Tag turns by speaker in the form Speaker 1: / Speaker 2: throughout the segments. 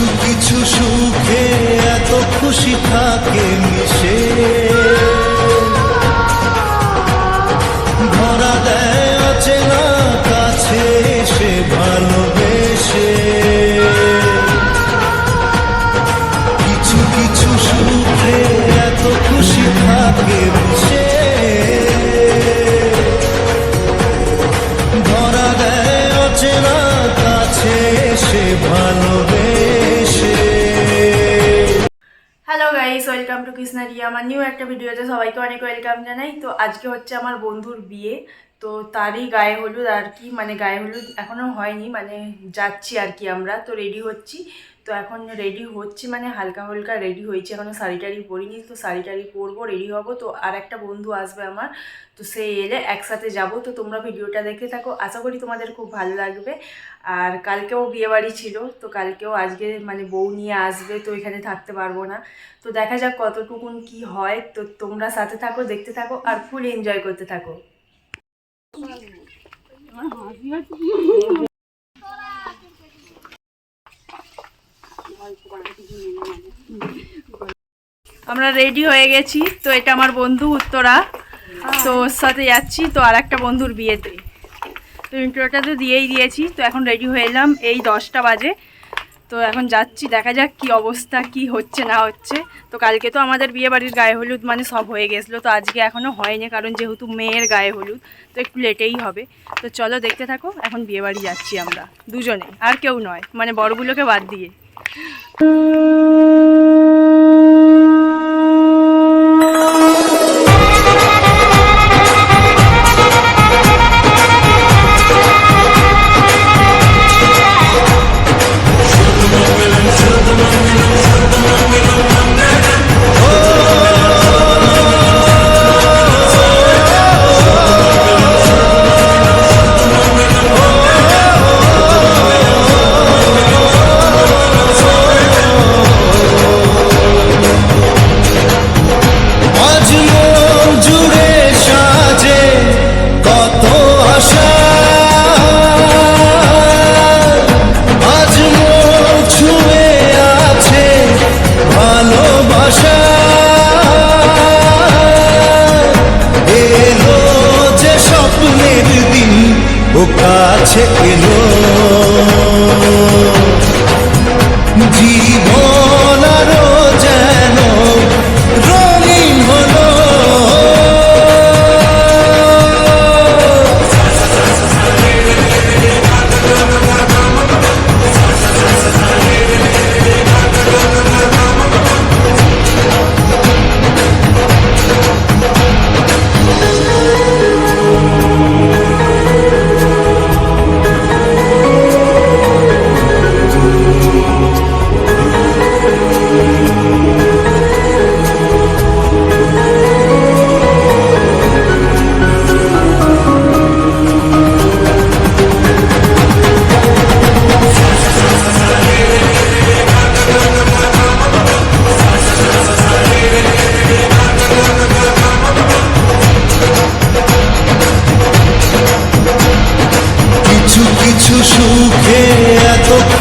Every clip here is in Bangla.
Speaker 1: কিছু কিছু সুখে এত খুশি থাকে।
Speaker 2: ওয়েলকাম টু কৃষ্ণা রিয়া আমার নিউ একটা ভিডিওতে সবাইকে অনেক ওয়েলকাম জানাই। তো আজকে হচ্ছে আমার বন্ধুর বিয়ে। তো তারই গায়ে হলুদ আর কি মানে গায়ে হলুদ এখনও হয়নি মানে যাচ্ছি আর কি আমরা। তো রেডি হচ্ছি। তো এখন রেডি হচ্ছি মানে হালকা হালকা রেডি হয়েছি এখনও শাড়ি টাড়ি পরিনি, তো শাড়ি টাড়ি পরবো রেডি হব। তো আর একটা বন্ধু আসবে আমার, তো সে এলে একসাথে যাব। তো তোমরা ভিডিওটা দেখতে থাকো, আশা করি তোমাদের খুব ভালো লাগবে। আর কালকেও বিয়েবাড়ি ছিল, তো কালকেও আজকে মানে বউ নিয়ে আসবে, তো এখানে থাকতে পারব না। তো দেখা যাক কতটুকুন কি হয়, তো তোমরা সাথে থাকো, দেখতে থাকো, আর ফুল এনজয় করতে থাকো। আমরা রেডি হয়ে গেছি। তো এটা আমার বন্ধু উত্তরা। তো ওর সাথে যাচ্ছি। তো আর একটা বন্ধুর বিয়েতে। তো ইন্ট্রোটা তো দিয়েই দিয়েছি। তো এখন রেডি হয়ে এলাম। এই দশটা বাজে। তো এখন যাচ্ছি। দেখা যাক কি অবস্থা, কি হচ্ছে, না হচ্ছে। তো কালকে তো আমাদের বিয়ে বাড়ির গায়ে হলুদ মানে সব হয়ে গেছিল। তো আজকে এখনও হয়নি, কারণ যেহেতু মেয়ের গায়ে হলুদ, তো একটু লেটেই হবে। তো চলো দেখতে থাকো। এখন বিয়ে বাড়ি যাচ্ছি আমরা দুজনে। আর কেউ নয়। মানে বড়গুলোকে বাদ দিয়ে।
Speaker 1: 嗯。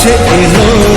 Speaker 1: কাছে এলো।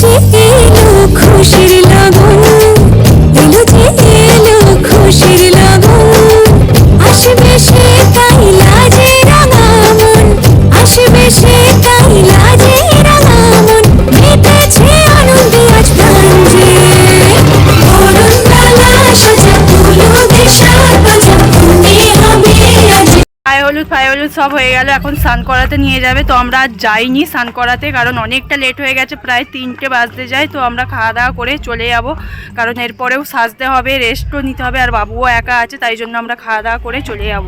Speaker 1: যে এলো
Speaker 3: খুশির লগন, এলো যে এলো খুশির লগন। আসবে সে কাইলাজে রাঙামন আসবে সে হলুদ
Speaker 2: পায়ে হলুদ সব হয়ে গেল, এখন স্নান করাতে নিয়ে যাবে, তো আমরা আর যাইনি স্নান করাতে, কারণ অনেকটা লেট হয়ে গেছে, প্রায় তিনটে বাজতে যায়, তো আমরা খাওয়া দাওয়া করে চলে যাব, কারণ এরপরেও সাজতে হবে রেস্টও নিতে হবে, আর বাবুও একা আছে, তাই জন্য আমরা খাওয়া দাওয়া করে চলে যাব।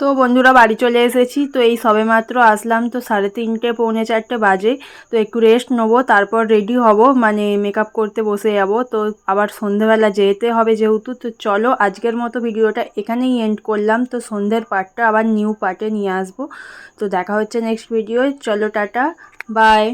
Speaker 2: তো বন্ধুরা বাড়ি চলে এসেছি, তো এই সবেমাত্র আসলাম, তো সাড়ে তিনটে, পৌনে চারটে বাজে, তো একটু রেস্ট নেব, তারপর রেডি হব মানে মেকআপ করতে বসে যাব, তো আবার সন্ধেবেলা যেতে হবে যেহেতু, তো চলো আজকের মতো ভিডিওটা এখানেই এন্ড করলাম, তো সন্ধ্যের পার্টটা আবার নিউ পার্টে নিয়ে আসব, তো দেখা হচ্ছে নেক্সট ভিডিও চলো টাটা বাই